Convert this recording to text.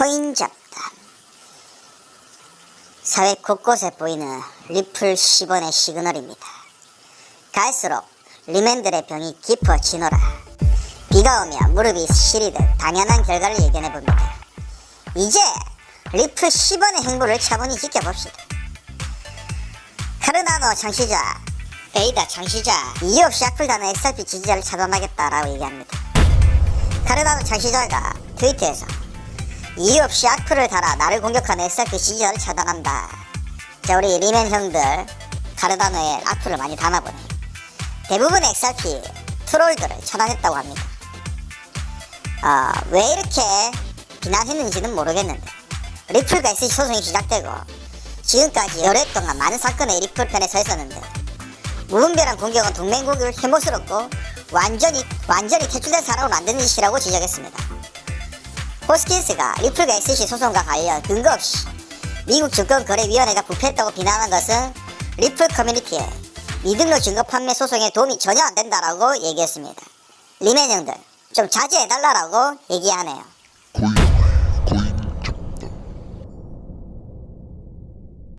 코인 잡담 사회 곳곳에 보이는 리플 10원의 시그널입니다. 갈수록 리맨들의 병이 깊어지노라. 비가 오면 무릎이 시리듯 당연한 결과를 예견해 봅니다. 이제 리플 10원의 행보를 차분히 지켜봅시다. 카르나노 창시자 에이다 창시자 이유 없이 악플 다는 XRP 지지자를 차단하겠다라고 얘기합니다. 카르나노 창시자가 트위터에서 이유 없이 악플을 달아 나를 공격하는 XRP 지지자를 차단한다. 자 우리 리맨 형들 카르다노에 악플을 많이 담아보네. 대부분 XRP 트롤들을 차단했다고 합니다. 어, 왜 이렇게 비난했는지는 모르겠는데 리플과 SC 소송이 시작되고 지금까지 해 동안 많은 사건의 리플 편에 서 있었는데 무분별한 공격은 동맹국을 혐오스럽고 완전히 완전히 퇴출된 사람을 만드는 짓이라고 지적했습니다. 호스킨스가 리플과 SC 소송과 관련 근거 없이 미국 증권거래위원회가 부패했다고 비난한 것은 리플 커뮤니티에 미등록 증거 판매 소송에 도움이 전혀 안 된다라고 얘기했습니다. 리맨 형들 좀 자제해달라고 얘기하네요.